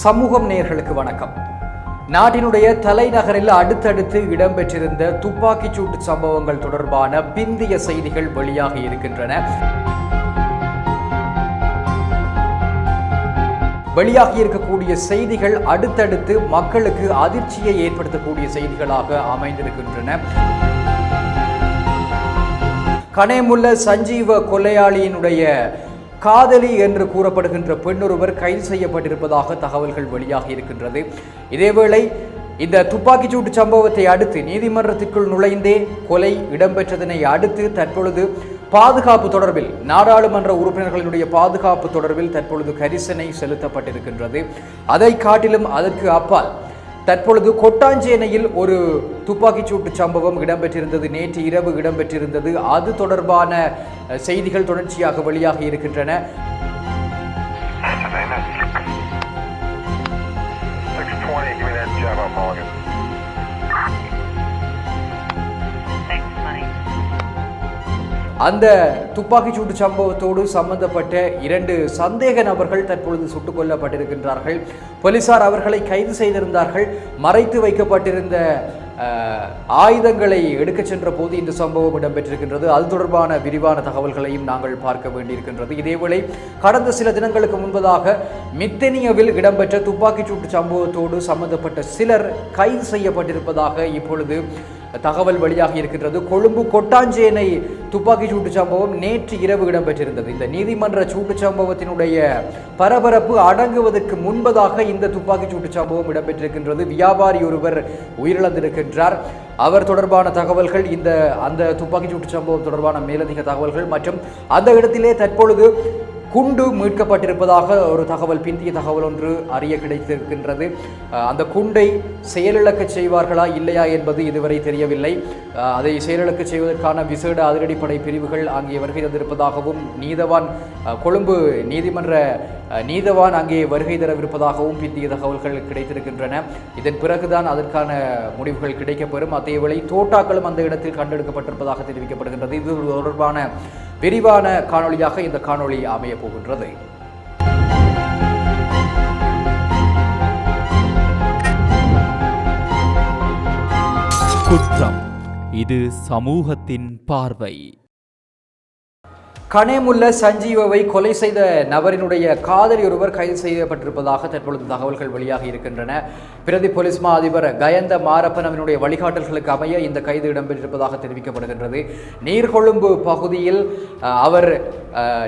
சமூகம் நேயர்களுக்கு வணக்கம். நாட்டினுடைய தலைநகரில் அடுத்தடுத்து இடம்பெற்றிருந்த துப்பாக்கிச் சூட்டு சம்பவங்கள் தொடர்பான பிந்திய செய்திகள் வெளியாக இருக்கின்றன. வெளியாகி இருக்கக்கூடிய செய்திகள் அடுத்தடுத்து மக்களுக்கு அதிர்ச்சியை ஏற்படுத்தக்கூடிய செய்திகளாக அமைந்திருக்கின்றன. கனேமுல்ல சஞ்சீவ கொலையாளியினுடைய காதலி என்று கூறப்படுகின்ற பெண்ணொருவர் கைது செய்யப்பட்டிருப்பதாக தகவல்கள் வெளியாகி இருக்கின்றது. இதேவேளை இந்த துப்பாக்கிச்சூட்டு சம்பவத்தை அடுத்து நீதிமன்றத்திற்குள் நுழைந்தே கொலை இடம்பெற்றதனை அடுத்து தற்பொழுது பாதுகாப்பு தொடர்பில் நாடாளுமன்ற உறுப்பினர்களினுடைய பாதுகாப்பு தொடர்பில் தற்பொழுது கரிசனை செலுத்தப்பட்டிருக்கின்றது. அதை காட்டிலும் அதற்கு அப்பால் தற்பொழுது கொட்டாஞ்சேனையில் ஒரு துப்பாக்கிச் சூட்டு சம்பவம் இடம்பெற்றிருந்தது. நேற்று இரவு இடம்பெற்றிருந்தது. அது தொடர்பான செய்திகள் தொடர்ச்சியாக வெளியாக இருக்கின்றன. Six twenty, give me that Java Morgan. Thanks, அந்த துப்பாக்கிச் சூட்டு சம்பவத்தோடு சம்பந்தப்பட்ட இரண்டு சந்தேக நபர்கள் தற்பொழுது சுட்டுக் கொல்லப்பட்டிருக்கின்றார்கள். போலீசார் அவர்களை கைது செய்திருந்தார்கள். மறைத்து வைக்கப்பட்டிருந்த ஆயுதங்களை எடுக்கச் சென்ற போது இந்த சம்பவம் இடம்பெற்றிருக்கின்றது. அது தொடர்பான விரிவான தகவல்களையும் நாங்கள் பார்க்க வேண்டியிருக்கின்றது. இதேவேளை கடந்த சில தினங்களுக்கு முன்பதாக மித்தனியவில் இடம்பெற்ற துப்பாக்கிச் சூட்டு சம்பவத்தோடு சம்பந்தப்பட்ட சிலர் கைது செய்யப்பட்டிருப்பதாக இப்பொழுது தகவல் வெளியாக இருக்கின்றது. கொழும்பு கொட்டாஞ்சேனை துப்பாக்கி சூட்டு சம்பவம் நேற்று இரவு இடம்பெற்றிருந்தது. இந்த நீதிமன்ற சூட்டு சம்பவத்தினுடைய பரபரப்பு அடங்குவதற்கு முன்பதாக இந்த துப்பாக்கி சூட்டு சம்பவம் இடம்பெற்றிருக்கின்றது. வியாபாரி ஒருவர் உயிரிழந்திருக்கின்றார். அவர் தொடர்பான தகவல்கள் இந்த அந்த துப்பாக்கி சூட்டு சம்பவம் தொடர்பான மேலதிக தகவல்கள் மற்றும் அந்த இடத்திலே தற்பொழுது குண்டு மீட்கப்பட்டிருப்பதாக ஒரு தகவல் பிந்திய தகவல் ஒன்று அறிய கிடைத்திருக்கின்றது. அந்த குண்டை செயலிழக்கச் செய்வார்களா இல்லையா என்பது இதுவரை தெரியவில்லை. அதை செயலிழக்கச் செய்வதற்கான விசேட அதிரடிப்படை பிரிவுகள் அங்கே வருகை தந்திருப்பதாகவும் நீதவான் கொழும்பு நீதிமன்ற நீதவான் அங்கே வருகை தரவிருப்பதாகவும் பிந்திய தகவல்கள் கிடைத்திருக்கின்றன. இதன் பிறகுதான் அதற்கான முடிவுகள் கிடைக்கப்பெறும். அதேவேளை தோட்டாக்களும் அந்த இடத்தில் கண்டெடுக்கப்பட்டிருப்பதாக தெரிவிக்கப்படுகின்றது. இது தொடர்பான விரிவான காணொளியாக இந்த காணொளி அமைய போகின்றது. குற்றம். இது சமூகத்தின் பார்வை. கனேமுல்ல சஞ்சீவவை கொலை செய்த நபரினுடைய காதலி ஒருவர் கைது செய்யப்பட்டிருப்பதாக தற்பொழுது தகவல்கள் வெளியாக இருக்கின்றன. பிரதி போலீஸ் மா அதிபர் கயந்த மாரப்பன் அவனுடைய வழிகாட்டல்களுக்கு அமைய இந்த கைது இடம்பெற்றிருப்பதாக தெரிவிக்கப்படுகின்றது. நீர்கொழும்பு பகுதியில் அவர்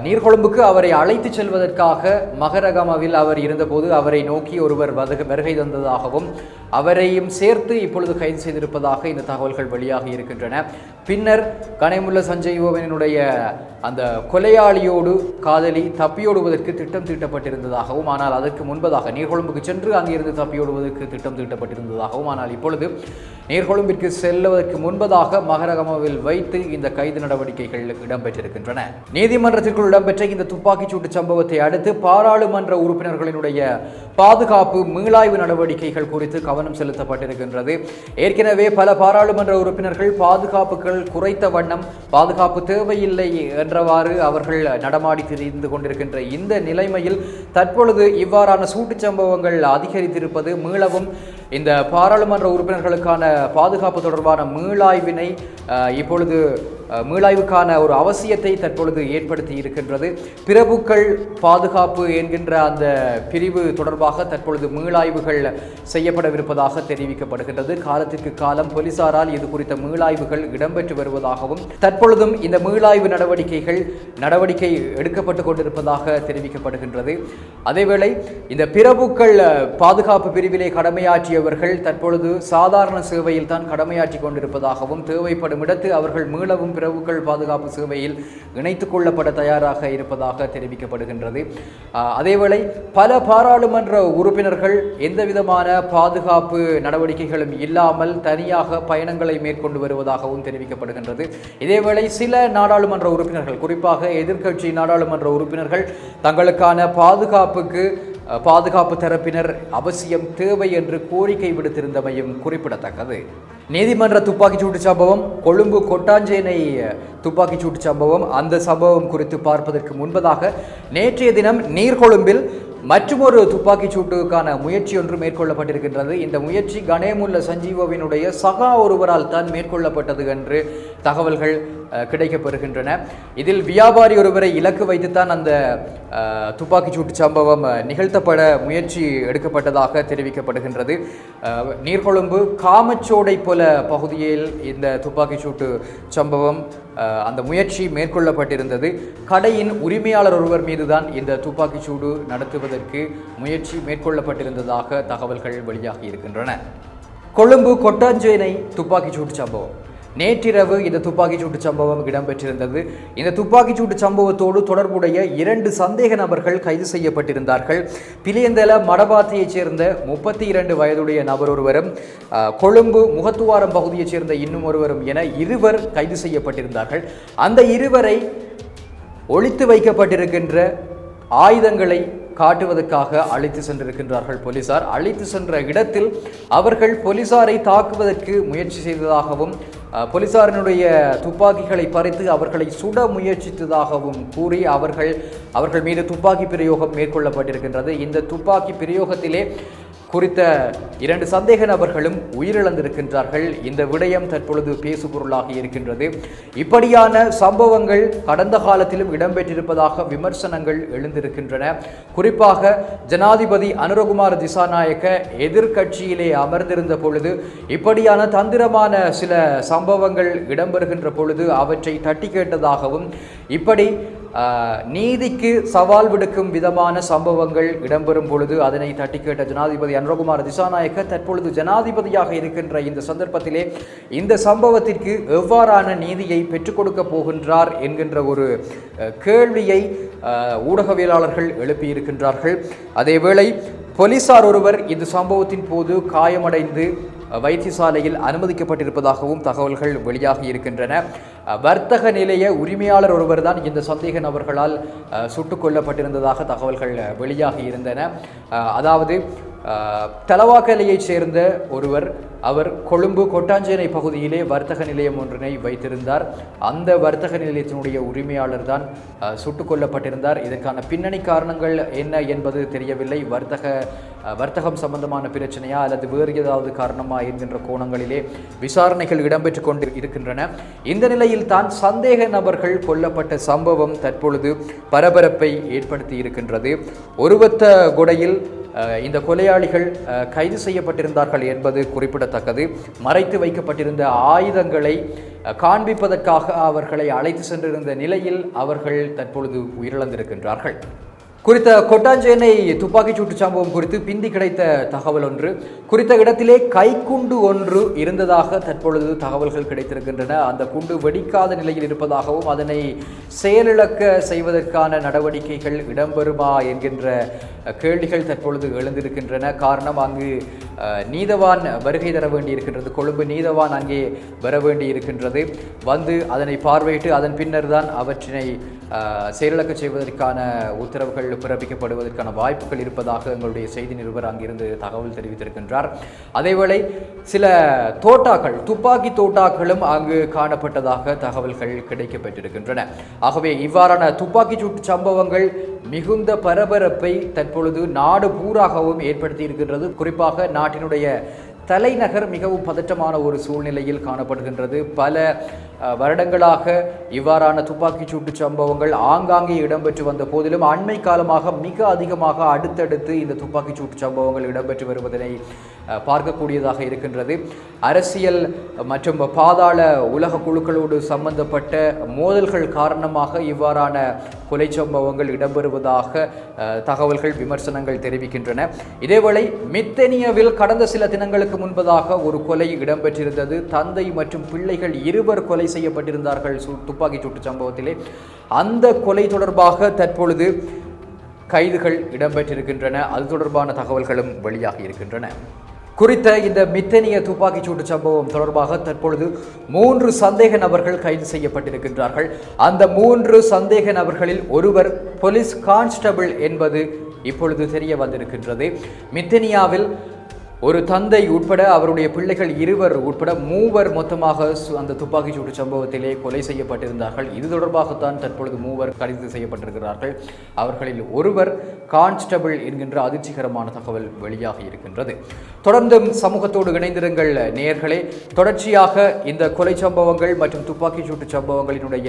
நீர்கொழும்புக்கு அவரை அழைத்துச் செல்வதற்காக மகரகமவில் அவர் இருந்தபோது அவரை நோக்கி ஒருவர் வருகை தந்ததாகவும் அவரையும் சேர்த்து இப்பொழுது கைது செய்திருப்பதாக இந்த தகவல்கள் வெளியாகி இருக்கின்றன. பின்னர் கனைமுல்ல சஞ்சீவனினுடைய அந்த கொலையாளியோடு காதலி தப்பியோடுவதற்கு திட்டம் தீட்டப்பட்டிருந்ததாகவும் ஆனால் அதற்கு முன்பதாக நீர்கொழும்புக்கு சென்று அங்கிருந்து தப்பியோடுவதற்கு திட்டம் தீட்டப்பட்டிருந்ததாகவும் ஆனால் இப்பொழுது நீர்கொழும்பிற்கு செல்வதற்கு முன்பதாக மகரகமவில் வைத்து இந்த கைது நடவடிக்கைகள் இடம்பெற்றிருக்கின்றன. நீதிமன்றத்திற்குள் இடம்பெற்ற இந்த துப்பாக்கிச் சூட்டு சம்பவத்தை அடுத்து பாராளுமன்ற உறுப்பினர்களினுடைய பாதுகாப்பு மீளாய்வு நடவடிக்கைகள் குறித்து கவனம் செலுத்தப்பட்டிருக்கின்றது. ஏற்கனவே பல பாராளுமன்ற உறுப்பினர்கள் பாதுகாப்புகள் குறைத்த வண்ணம் பாதுகாப்பு தேவையில்லை என்றவாறு அவர்கள் நடமாடி திரிந்து கொண்டிருக்கின்ற இந்த நிலைமையில் தற்பொழுது இவ்வாறான சூட்டுச் சம்பவங்கள் அதிகரித்திருப்பது மீளவும் இந்த பாராளுமன்ற உறுப்பினர்களுக்கான பாதுகாப்பு தொடர்பான மீளாய்வினை இப்பொழுது மீளாய்வுக்கான ஒரு அவசியத்தை தற்பொழுது ஏற்படுத்தி இருக்கின்றது. பிரபுக்கள் பாதுகாப்பு என்கின்ற அந்த பிரிவு தொடர்பாக தற்பொழுது மீளாய்வுகள் செய்யப்படவிருப்பதாக தெரிவிக்கப்படுகின்றது. காலத்திற்கு காலம் போலீசாரால் இது குறித்த மீளாய்வுகள் இடம்பெற்று வருவதாகவும் தற்பொழுதும் இந்த மீளாய்வு நடவடிக்கைகள் நடவடிக்கை எடுக்கப்பட்டு கொண்டிருப்பதாக தெரிவிக்கப்படுகின்றது. அதேவேளை இந்த பிரபுக்கள் பாதுகாப்பு பிரிவிலே கடமையாற்றியவர்கள் தற்பொழுது சாதாரண சேவையில் தான் கடமையாற்றி கொண்டிருப்பதாகவும் தேவைப்படும் இடத்து அவர்கள் மீளவும் பிரபுக்கள் பாதுகாப்பு சேவையில் இணைத்துக் கொள்ளப்பட தயாராக இருப்பதாக தெரிவிக்கப்படுகின்றது. அதேவேளை பல பாராளுமன்ற உறுப்பினர்கள் எந்த விதமான பாதுகாப்பு நடவடிக்கைகளும் இல்லாமல் தனியாக பயணங்களை மேற்கொண்டு வருவதாகவும் தெரிவிக்கப்படுகின்றது. இதேவேளை சில நாடாளுமன்ற உறுப்பினர்கள் குறிப்பாக எதிர்க்கட்சி நாடாளுமன்ற உறுப்பினர்கள் தங்களுக்கான பாதுகாப்புக்கு பாதுகாப்பு தரப்பினர் அவசியம் தேவை என்று கோரிக்கை விடுத்திருந்தமையும் குறிப்பிடத்தக்கது. நீதிமன்ற துப்பாக்கிச் சூட்டு சம்பவம் கொழும்பு கொட்டாஞ்சேனை துப்பாக்கிச்சூட்டு சூட்டு சம்பவம் அந்த சம்பவம் குறித்து பார்ப்பதற்கு முன்பதாக நேற்றைய தினம் நீர்கொழும்பில் மற்றுமொரு துப்பாக்கிச் சூட்டுக்கான முயற்சி ஒன்று மேற்கொள்ளப்பட்டிருக்கின்றது. இந்த முயற்சி கணேமுல்ல சஞ்சீவவினுடைய சகா ஒருவரால் தான் மேற்கொள்ளப்பட்டது என்று தகவல்கள் கிடைக்கப்பெறுகின்றன. இதில் வியாபாரி ஒருவரை இலக்கு வைத்துத்தான் அந்த துப்பாக்கிச் சூட்டு சம்பவம் நிகழ்த்தப்பட முயற்சி எடுக்கப்பட்டதாக தெரிவிக்கப்படுகின்றது. நீர்கொழும்பு காமச்சோடை போல பகுதியில் இந்த துப்பாக்கிச் சூட்டு சம்பவம் அந்த முயற்சி மேற்கொள்ளப்பட்டிருந்தது. கடையின் உரிமையாளர் ஒருவர் மீதுதான் இந்த துப்பாக்கிச் சூடு நடத்துவதற்கு முயற்சி மேற்கொள்ளப்பட்டிருந்ததாக தகவல்கள் வெளியாகி இருக்கின்றன. கொழும்பு கொட்டாஞ்சேனை துப்பாக்கிச் சூடு சம்பவம். நேற்றிரவு இந்த துப்பாக்கிச் சூட்டு சம்பவம் இடம்பெற்றிருந்தது. இந்த துப்பாக்கிச் சூட்டு சம்பவத்தோடு தொடர்புடைய இரண்டு சந்தேக நபர்கள் கைது செய்யப்பட்டிருந்தார்கள். பிலியந்தல மடபாத்தையைச் சேர்ந்த முப்பத்தி இரண்டு வயதுடைய நபர் ஒருவரும் கொழும்பு முகத்துவாரம் பகுதியைச் சேர்ந்த இன்னும் ஒருவரும் என இருவர் கைது செய்யப்பட்டிருந்தார்கள். அந்த இருவரை ஒழித்து வைக்கப்பட்டிருக்கின்ற ஆயுதங்களை காட்டுவதற்காக அழைத்து சென்றிருக்கின்றார்கள் போலீசார். அழைத்து சென்ற இடத்தில் அவர்கள் போலீசாரை தாக்குவதற்கு முயற்சி செய்ததாகவும் போலீசாரினுடைய துப்பாக்கிகளை பறித்து அவர்களை சுட முயற்சித்ததாகவும் கூறி அவர்கள் அவர்கள் மீது துப்பாக்கி பிரயோகம் மேற்கொள்ளப்பட்டிருக்கின்றது. இந்த துப்பாக்கி பிரயோகத்திலே குறித்த இரண்டு சந்தேக நபர்களும் உயிரிழந்திருக்கின்றார்கள். இந்த விடயம் தற்பொழுது பேசுபொருளாக இருக்கின்றது. இப்படியான சம்பவங்கள் கடந்த காலத்திலும் இடம்பெற்றிருப்பதாக விமர்சனங்கள் எழுந்திருக்கின்றன. குறிப்பாக ஜனாதிபதி அனுரகுமார் திசாநாயக்க எதிர்கட்சியிலே அமர்ந்திருந்த பொழுது இப்படியான தந்திரமான சில சம்பவங்கள் இடம்பெறுகின்ற பொழுது அவற்றை தட்டி கேட்டதாகவும் இப்படி நீதிக்கு சவால் விடுக்கும் விதமான சம்பவங்கள் இடம்பெறும் பொழுது அதனை தட்டி கேட்ட ஜனாதிபதி அனுரகுமார் திசாநாயக்க தற்பொழுது ஜனாதிபதியாக இருக்கின்ற இந்த சந்தர்ப்பத்திலே இந்த சம்பவத்திற்கு எவ்வாறான நீதியை பெற்றுக் கொடுக்க போகின்றார் என்கின்ற ஒரு கேள்வியை ஊடகவியலாளர்கள் எழுப்பியிருக்கின்றார்கள். அதேவேளை போலீசார் ஒருவர் இந்த சம்பவத்தின் போது காயமடைந்து வைத்தியசாலையில் அனுமதிக்கப்பட்டிருப்பதாகவும் தகவல்கள் வெளியாகி இருக்கின்றன. வர்த்தக நிலைய உரிமையாளர் ஒருவர் தான் இந்த சந்தேக நபர்களால் சுட்டுக் கொல்லப்பட்டிருந்ததாக தகவல்கள் வெளியாகி இருந்தன. அதாவது தலவாக்கலையைச் சேர்ந்த ஒருவர் அவர் கொழும்பு கொட்டாஞ்சேனை பகுதியிலே வர்த்தக நிலையம் ஒன்றினை வைத்திருந்தார். அந்த வர்த்தக நிலையத்தினுடைய உரிமையாளர் தான் சுட்டுக் கொல்லப்பட்டிருந்தார் இதற்கான பின்னணி காரணங்கள் என்ன என்பது தெரியவில்லை. வர்த்தக வர்த்தகம் சம்பந்தமான பிரச்சனையா அல்லது வேறு ஏதாவது காரணமா என்கின்ற கோணங்களிலே விசாரணைகள் இடம்பெற்று கொண்டு இருக்கின்றன. இந்த நிலையில் தான் சந்தேக நபர்கள் கொல்லப்பட்ட சம்பவம் தற்பொழுது பரபரப்பை ஏற்படுத்தி இருக்கின்றது. ஒருவத்த கொடையில் இந்த கொலையாளிகள் கைது செய்யப்பட்டிருந்தார்கள் என்பது குறிப்பிடத்தக்கது. மறைத்து வைக்கப்பட்டிருந்த ஆயுதங்களை காண்பிப்பதற்காக அவர்களை அழைத்து சென்றிருந்த நிலையில் அவர்கள் தற்பொழுது உயிரிழந்திருக்கின்றார்கள். குறித்த கொட்டாஞ்சேனை துப்பாக்கிச் சூட்டு சம்பவம் குறித்து பிந்தி கிடைத்த தகவல் ஒன்று. குறித்த இடத்திலே கைக்குண்டு ஒன்று இருந்ததாக தற்பொழுது தகவல்கள் கிடைத்திருக்கின்றன. அந்த குண்டு வெடிக்காத நிலையில் இருப்பதாகவும் அதனை செயலிழக்க செய்வதற்கான நடவடிக்கைகள் இடம்பெறுமா என்கின்ற கேள்விகள் தற்பொழுது எழுந்திருக்கின்றன. காரணம் அங்கு நீதவான் வருகை தர வேண்டியிருக்கின்றது. கொழும்பு நீதவான் அங்கே வர வேண்டியிருக்கின்றது. வந்து அதனை பார்வையிட்டு அதன் பின்னர் தான் அவற்றினை அஹ், செயலிழக்க செய்வதற்கான உத்தரவுகள் பிறப்பிக்கப்படுவதற்கான வாய்ப்புகள் இருப்பதாக எங்களுடைய செய்தி நிருபர் அங்கிருந்து தகவல் தெரிவித்திருக்கின்றார். அதேவேளை சில தோட்டாக்கள் துப்பாக்கி தோட்டாக்களும் அங்கு காணப்பட்டதாக தகவல்கள் கிடைக்கப்பெற்றிருக்கின்றன. ஆகவே இவ்வாறான துப்பாக்கிச் சூட்டு சம்பவங்கள் மிகுந்த பரபரப்பை தற்பொழுது நாடு பூராகவும் ஏற்படுத்தி இருக்கின்றது. குறிப்பாக நாட்டினுடைய தலைநகர் மிகவும் பதற்றமான ஒரு சூழ்நிலையில் காணப்படுகின்றது. பல வருடங்களாக இவ்வாறான துப்பாக்கிச் சூட்டு சம்பவங்கள் ஆங்காங்கே இடம்பெற்று வந்த போதிலும் அண்மை காலமாக மிக அதிகமாக அடுத்தடுத்து இந்த துப்பாக்கிச் சூட்டு சம்பவங்கள் இடம்பெற்று வருவதனை பார்க்கக்கூடியதாக இருக்கின்றது. அரசியல் மற்றும் பாதாள உலக குழுக்களோடு சம்பந்தப்பட்ட மோதல்கள் காரணமாக இவ்வாறான கொலை சம்பவங்கள் இடம்பெறுவதாக தகவல்கள் விமர்சனங்கள் தெரிவிக்கின்றன. இதேவேளை மித்தனியவில் கடந்த சில தினங்களுக்கு முன்பதாக ஒரு கொலை இடம்பெற்றிருந்தது. தந்தை மற்றும் பிள்ளைகள் இருவர் கொலை செய்யப்பட்டிருந்தார்கள் சு- சூட்டு சம்பவத்திலே. அந்த கொலை தொடர்பாக தற்பொழுது கைதுகள் இடம்பெற்றிருக்கின்றன. அது தொடர்பான தகவல்களும் வெளியாகி இருக்கின்றன. குறித்த இந்த மித்தனிய துப்பாக்கிச் சூட்டு சம்பவம் தொடர்பாக தற்பொழுது மூன்று சந்தேக நபர்கள் கைது செய்யப்பட்டிருக்கின்றார்கள். அந்த மூன்று சந்தேக நபர்களில் ஒருவர் போலீஸ் கான்ஸ்டபிள் என்பது இப்பொழுது தெரிய வந்திருக்கின்றது. மித்தனியாவில் ஒரு தந்தை உட்பட அவருடைய பிள்ளைகள் இருவர் உட்பட மூவர் மொத்தமாக அந்த துப்பாக்கிச் சூட்டு சம்பவத்திலே கொலை செய்யப்பட்டிருந்தார்கள். இது தொடர்பாகத்தான் தற்பொழுது மூவர் கைது செய்யப்பட்டிருக்கிறார்கள். அவர்களில் ஒருவர் கான்ஸ்டபிள் என்கின்ற அதிர்ச்சிகரமான தகவல் வெளியாகி இருக்கின்றது. தொடர்ந்தும் சமூகத்தோடு இணைந்திருங்கள் நேயர்களே. தொடர்ச்சியாக இந்த கொலை சம்பவங்கள் மற்றும் துப்பாக்கிச் சூட்டு சம்பவங்களினுடைய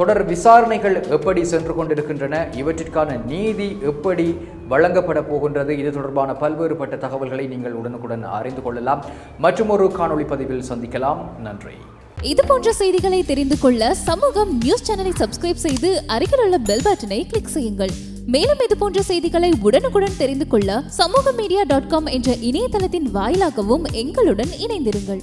தொடர் விசாரணைகள் எப்படி சென்று கொண்டிருக்கின்றன இவற்றிற்கான நீதி எப்படி வழங்கப்பட போகின்றது. இது தொடர்பான பல்வேறுபட்ட தகவல்களை நீங்கள் உடனுக்குடன் அறிந்து கொள்ளலாம். மற்றும் ஒரு காணொளி பதிவில் சந்திக்கலாம். நன்றி. இது போன்ற செய்திகளை தெரிந்து கொள்ள சமூகம் நியூஸ் சேனலை சப்ஸ்கிரைப் செய்து அருகில் உள்ள பெல் பட்டனை கிளிக் செய்யுங்கள். மேலும் இது போன்ற செய்திகளை உடனுக்குடன் தெரிந்து கொள்ள சமூக மீடியா டாட் காம் என்ற இணையதளத்தின் வாயிலாகவும் எங்களுடன் இணைந்திருங்கள்.